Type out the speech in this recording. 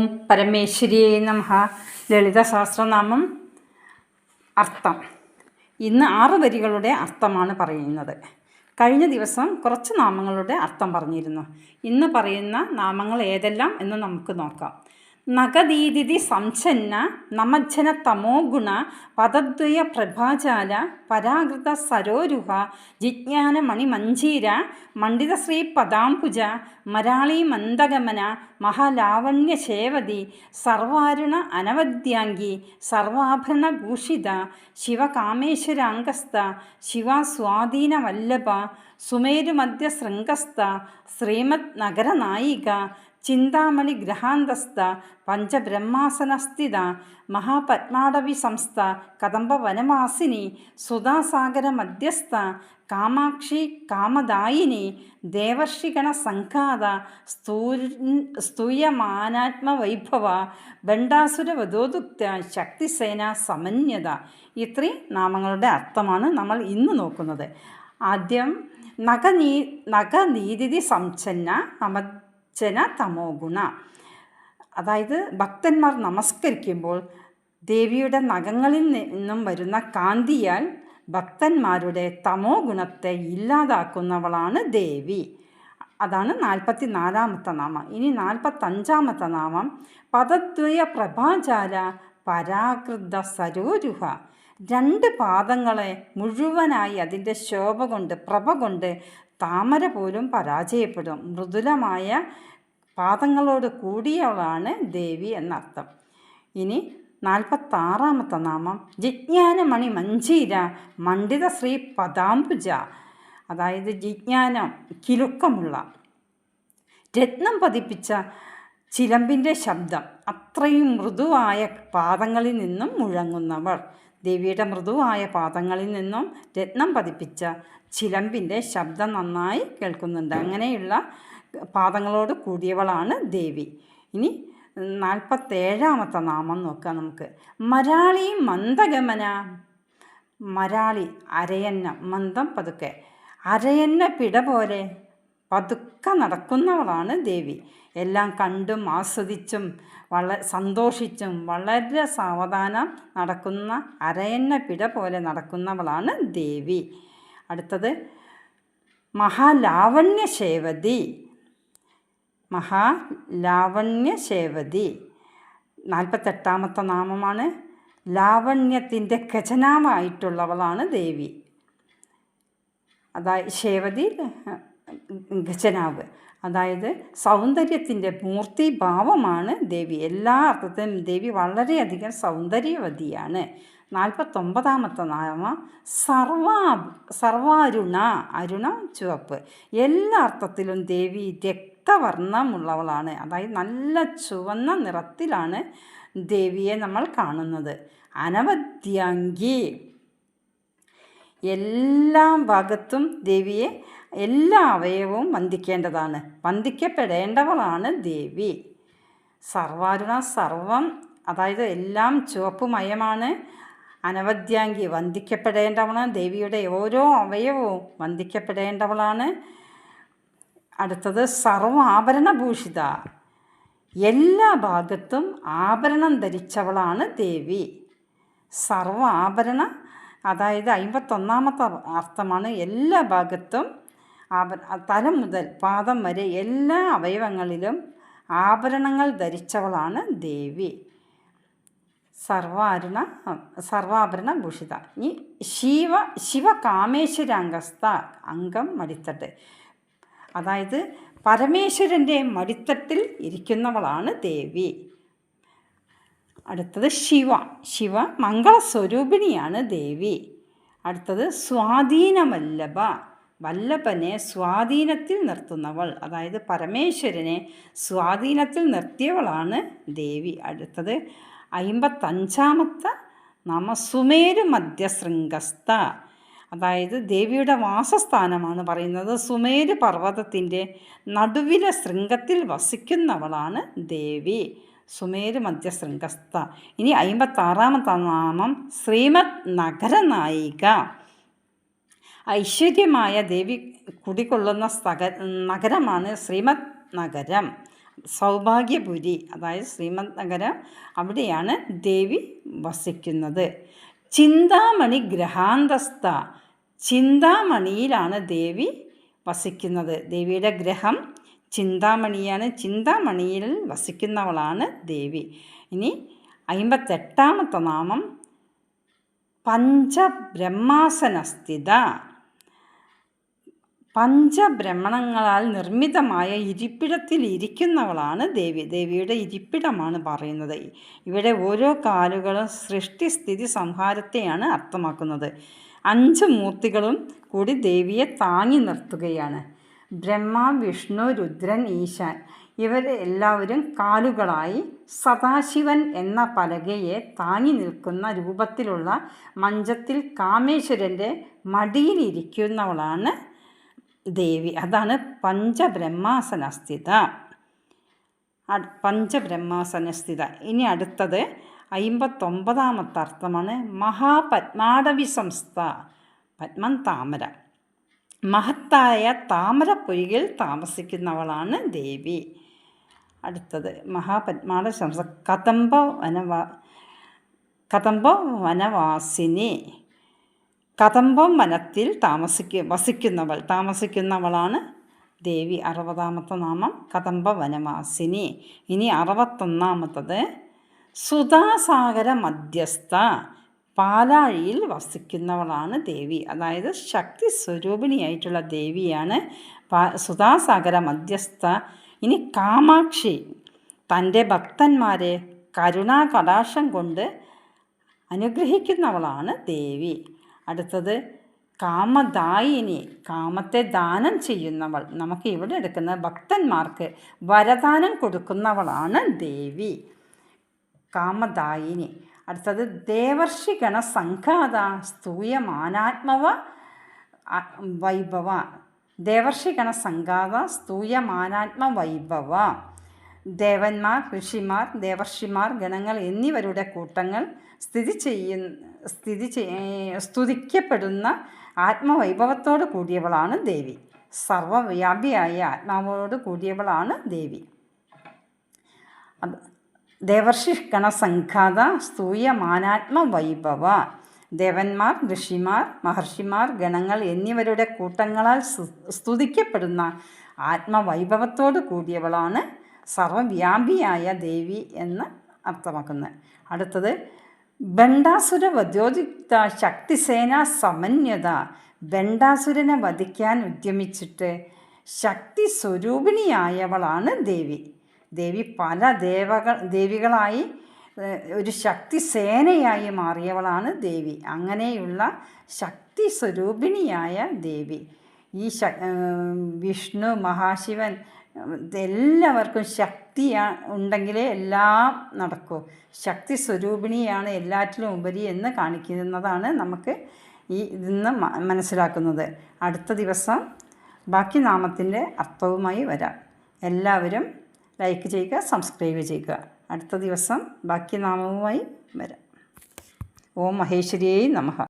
ഓം പരമേശ്വരിയെ നമഃ ലളിത സഹസ്രനാമം അർത്ഥം. ഇന്ന് ആറ് വരികളുടെ അർത്ഥമാണ് പറയുന്നത്. കഴിഞ്ഞ ദിവസം കുറച്ച് നാമങ്ങളുടെ അർത്ഥം പറഞ്ഞിരുന്നു. ഇന്ന് പറയുന്ന നാമങ്ങൾ ഏതെല്ലാം എന്ന് നമുക്ക് നോക്കാം. നഗദീതിഥി സംഛന്ന നമജ്ജന തമോ ഗുണ പദദ്വയ പ്രഭാചാല പരാകൃത സരോരുഹ ജിജ്ഞാന മണിമഞ്ജീര മണ്ഡിതശ്രീ പദാംബുജ മരാളി മന്ദഗമന മഹാലാവണ്യ ശേവതി സർവാരുണ അനവദ്യാംഗി സർവാഭരണ ഭൂഷിത ശിവകാമേശ്വരാംഗസ്ഥ ശിവസ്വാധീനവല്ലഭ സുമേരുമധ്യ ശൃംഗസ്ഥ ശ്രീമത് നഗരനായിക ചിന്താമണി ഗ്രഹാന്തസ്ഥ പഞ്ചബ്രഹ്മാസനസ്ഥിത മഹാപത്മാടവി സംസ്ഥ കദംബ വനവാസിനി സുധാസാഗര മധ്യസ്ഥ കാമാക്ഷി കാമദായിനി ദേവർഷിഗണ സംഘാത സ്തൂ സ്തൂയമാനാത്മവൈഭവ ബണ്ടാസുര വധോദുക്ത ശക്തിസേന സമന്യത ഇത്രയും നാമങ്ങളുടെ അർത്ഥമാണ് നമ്മൾ ഇന്ന് നോക്കുന്നത്. ആദ്യം നഖനീ നഖനീതിഥി സംഛന്ന നമജ്ജന തമോ ഗുണ. അതായത് ഭക്തന്മാർ നമസ്കരിക്കുമ്പോൾ ദേവിയുടെ നഖങ്ങളിൽ നിന്നും വരുന്ന കാന്തിയാൽ ഭക്തന്മാരുടെ തമോ ഗുണത്തെ ഇല്ലാതാക്കുന്നവളാണ് ദേവി. അതാണ് നാൽപ്പത്തി നാലാമത്തെ നാമം. ഇനി നാൽപ്പത്തഞ്ചാമത്തെ നാമം പദദ്വയ പ്രഭാചാര പരാകൃത സരോരുഹ. രണ്ട് പാദങ്ങളെ മുഴുവനായി അതിന്റെ ശോഭ കൊണ്ട് പ്രഭ കൊണ്ട് താമര പോലും പരാജയപ്പെടും. മൃദുലമായ പാദങ്ങളോട് കൂടിയവളാണ് ദേവി എന്നർത്ഥം. ഇനി നാൽപ്പത്താറാമത്തെ നാമം. ജിജ്ഞാനമണി മഞ്ജീര മണ്ഡിത ശ്രീ പദാംബുജ. അതായത് ജിജ്ഞാനം കിലുക്കമുള്ള. രത്നം പതിപ്പിച്ച ചിലമ്പിന്റെ ശബ്ദം. അത്രയും മൃദുവായ പാദങ്ങളിൽ നിന്നും മുഴങ്ങുന്നവർ ദേവിയുടെ മൃദുവായ പാദങ്ങളിൽ നിന്നും രത്നം പതിപ്പിച്ച ചിലമ്പിന്റെ ശബ്ദം നന്നായി കേൾക്കുന്നുണ്ട്. അങ്ങനെയുള്ള പാദങ്ങളോട് കൂടിയവളാണ് ദേവി. ഇനി നാൽപ്പത്തേഴാമത്തെ നാമം നോക്കാം നമുക്ക്. മരാളി മന്ദഗമന. മരാളി അരയന്ന മന്ദം പതുക്കെ. അരയന്ന പിട പോലെ പതുക്കെ നടക്കുന്നവളാണ് ദേവി. എല്ലാം കണ്ടും ആസ്വദിച്ചും വള സന്തോഷിച്ചും വളരെ സാവധാനം നടക്കുന്ന അരയന്ന പിട പോലെ നടക്കുന്നവളാണ് ദേവി. അടുത്തത് മഹാലാവണ്യശേവതി. മഹാലാവണ്യശേവതി. മഹാലാവണ്യ നാൽപ്പത്തെട്ടാമത്തെ നാമമാണ്. ലാവണ്യത്തിന്റെ ഖജനാവായിട്ടുള്ളവളാണ് ദേവി. അതായത് ശേവതി ഖജനാവ്. അതായത് സൗന്ദര്യത്തിന്റെ മൂർത്തി ഭാവമാണ് ദേവി. എല്ലാ അർത്ഥത്തിലും ദേവി വളരെയധികം സൗന്ദര്യവതിയാണ്. നാൽപ്പത്തൊമ്പതാമത്തെ നാമ സർവാ സർവാരുണ അരുണ ചുവപ്പ്. എല്ലാ അർത്ഥത്തിലും ദേവി രക്തവർണമുള്ളവളാണ്. അതായത് നല്ല ചുവന്ന നിറത്തിലാണ് ദേവിയെ നമ്മൾ കാണുന്നത്. അനവദ്യാംഗി എല്ലാ ഭാഗത്തും ദേവിയെ എല്ലാ അവയവവും വന്ദിക്കേണ്ടതാണ്. വന്ദിക്കപ്പെടേണ്ടവളാണ് ദേവി. സർവാരുണ സർവം അതായത് എല്ലാം ചുവപ്പുമയമാണ് അനവദ്യാംഗി വന്ദിക്കപ്പെടേണ്ടവളാണ്. ദേവിയുടെ ഓരോ അവയവവും വന്ദിക്കപ്പെടേണ്ടവളാണ്. അടുത്തത് സർവ ആഭരണഭൂഷിത എല്ലാ ഭാഗത്തും ആഭരണം ധരിച്ചവളാണ് ദേവി. സർവ ആഭരണ അതായത് അമ്പത്തൊന്നാമത്തെ അർത്ഥമാണ് എല്ലാ ഭാഗത്തും ആഭ തല മുതൽ പാദം വരെ എല്ലാ അവയവങ്ങളിലും ആഭരണങ്ങൾ ധരിച്ചവളാണ് ദേവി. സർവാരുണ സർവാഭരണ ഭൂഷിത. ഇനി ശിവ ശിവകാമേശ്വരാംഗസ്ഥ അംഗം മടിത്തട്ട്. അതായത് പരമേശ്വരന്റെ മടിത്തട്ടിൽ ഇരിക്കുന്നവളാണ് ദേവി. അടുത്തത് ശിവ. ശിവ മംഗളസ്വരൂപിണിയാണ് ദേവി. അടുത്തത് സ്വാധീനമല്ലഭ. വല്ലഭനെ സ്വാധീനത്തിൽ നിർത്തുന്നവൾ. അതായത് പരമേശ്വരനെ സ്വാധീനത്തിൽ നിർത്തിയവളാണ് ദേവി. അടുത്തത് അമ്പത്തഞ്ചാമത്തെ നാമ സുമേരു മധ്യശൃംഗസ്ഥ. അതായത് ദേവിയുടെ വാസസ്ഥാനമാണ് പറയുന്നത് സുമേരു പർവതത്തിന്റെ നടുവിലെ ശൃംഗത്തിൽ വസിക്കുന്നവളാണ് ദേവി. സുമേര് മധ്യശൃംഗസ്ഥ. ഇനി അമ്പത്താറാമത്തെ നാമം ശ്രീമത് നഗരനായിക. ഐശ്വര്യമായ ദേവി കുടികൊള്ളുന്ന സ്ഥക നഗരമാണ് ശ്രീമത് നഗരം. സൗഭാഗ്യപുരി അതായത് ശ്രീമന്ത് നഗരം അവിടെയാണ് ദേവി വസിക്കുന്നത്. ചിന്താമണി ഗ്രഹാന്തസ്ഥ. ചിന്താമണിയിലാണ് ദേവി വസിക്കുന്നത്. ദേവിയുടെ ഗ്രഹം ചിന്താമണിയാണ്. ചിന്താമണിയിൽ വസിക്കുന്നവളാണ് ദേവി. ഇനി അമ്പത്തെട്ടാമത്തെ നാമം പഞ്ചബ്രഹ്മാസനസ്ഥിത. പഞ്ചബ്രഹ്മണങ്ങളാൽ നിർമ്മിതമായ ഇരിപ്പിടത്തിൽ ഇരിക്കുന്നവളാണ് ദേവി. ദേവിയുടെ ഇരിപ്പിടമാണ് പറയുന്നത്. ഇവിടെ ഓരോ കാലുകളും സൃഷ്ടിസ്ഥിതി സംഹാരത്തെയാണ് അർത്ഥമാക്കുന്നത്. അഞ്ച് മൂർത്തികളും കൂടി ദേവിയെ താങ്ങി നിർത്തുകയാണ്. ബ്രഹ്മ വിഷ്ണു രുദ്രൻ ഈശാൻ ഇവർ എല്ലാവരും കാലുകളായി സദാശിവൻ എന്ന പലകയെ താങ്ങി നിൽക്കുന്ന രൂപത്തിലുള്ള മഞ്ചത്തിൽ കാമേശ്വരന്റെ മടിയിലിരിക്കുന്നവളാണ് ദേവി. അതാണ് പഞ്ചബ്രഹ്മാസനസ്ഥിത. പഞ്ചബ്രഹ്മാസനസ്ഥിത. ഇനി അടുത്തത് അമ്പത്തൊമ്പതാമത്തെ അർത്ഥമാണ് മഹാപത്മാടവി സംസ്ഥ പത്മം താമര. മഹത്തായ താമരപ്പൊയ്കിൽ താമസിക്കുന്നവളാണ് ദേവി. അടുത്തത് മഹാപത്മാട സംസ്ഥ കദംബ വനവാ കദംബ വനവാസിനി. കദംബം വനത്തിൽ താമസിക്ക വസിക്കുന്നവൾ. താമസിക്കുന്നവളാണ് ദേവി. അറുപതാമത്തെ നാമം കദംബ വനവാസിനി ഇനി അറുപത്തൊന്നാമത്തത് സുധാസാഗര മധ്യസ്ഥ. പാലാഴിയിൽ വസിക്കുന്നവളാണ് ദേവി. അതായത് ശക്തി സ്വരൂപിണിയായിട്ടുള്ള ദേവിയാണ് സുധാസാഗര മധ്യസ്ഥ. ഇനി കാമാക്ഷി. തന്റെ ഭക്തന്മാരെ കരുണാകടാക്ഷം കൊണ്ട് അനുഗ്രഹിക്കുന്നവളാണ് ദേവി. അടുത്തത് കാമദായിനി കാമത്തെ ദാനം ചെയ്യുന്നവൾ. നമുക്ക് ഇവിടെ എടുക്കുന്ന ഭക്തന്മാർക്ക് വരദാനം കൊടുക്കുന്നവളാണ് ദേവി. കാമദായിനി. അടുത്തത് ദേവർഷിഗണ സംഘാത സ്തൂയമാനാത്മവ വൈഭവ. ദേവർഷിഗണ സംഘാത സ്തൂയമാനാത്മ വൈഭവ. ദേവന്മാർ ഋഷിമാർ ദേവർഷിമാർ ഗണങ്ങൾ എന്നിവരുടെ കൂട്ടങ്ങൾ സ്ഥിതി ചെയ്യുന്ന സ്ഥിതി സ്തുതിക്കപ്പെടുന്ന ആത്മവൈഭവത്തോട് കൂടിയവളാണ് ദേവി. സർവവ്യാപിയായ ആത്മാവോട് കൂടിയവളാണ് ദേവി. ദേവർഷി ഗണസംഘാത സ്തൂയമാനാത്മ വൈഭവ ദേവന്മാർ ഋഷിമാർ മഹർഷിമാർ ഗണങ്ങൾ എന്നിവരുടെ കൂട്ടങ്ങളാൽ സ്തുതിക്കപ്പെടുന്ന ആത്മവൈഭവത്തോട് കൂടിയവളാണ് സർവവ്യാപിയായ ദേവി എന്ന് അർത്ഥമാക്കുന്നത് അടുത്തത് ബണ്ടാസുര വധോദിക്ത ശക്തിസേന സമന്വത. ബണ്ടാസുരനെ വധിക്കാൻ ഉദ്യമിച്ചിട്ട് ശക്തി സ്വരൂപിണിയായവളാണ് ദേവി. ദേവി പല ദേവകൾ ദേവികളായി ഒരു ശക്തി സേനയായി മാറിയവളാണ് ദേവി. അങ്ങനെയുള്ള ശക്തി സ്വരൂപിണിയായ ദേവി. ഈ വിഷ്ണു മഹാശിവൻ എല്ലാവർക്കും ശക്തി ഉണ്ടെങ്കിലേ എല്ലാം നടക്കൂ. ശക്തി സ്വരൂപിണിയാണ് എല്ലാറ്റിലും ഉപരി എന്ന് കാണിക്കുന്നതാണ് നമുക്ക് ഈ ഇതിന്ന് മനസ്സിലാക്കുന്നത്. അടുത്ത ദിവസം ബാക്കി നാമത്തിന്റെ അർത്ഥവുമായി വരാം. എല്ലാവരും ലൈക്ക് ചെയ്യുക സബ്സ്ക്രൈബ് ചെയ്യുക. അടുത്ത ദിവസം ബാക്കി നാമവുമായി വരാം. ഓം മഹേശ്വരിയേ നമഃ.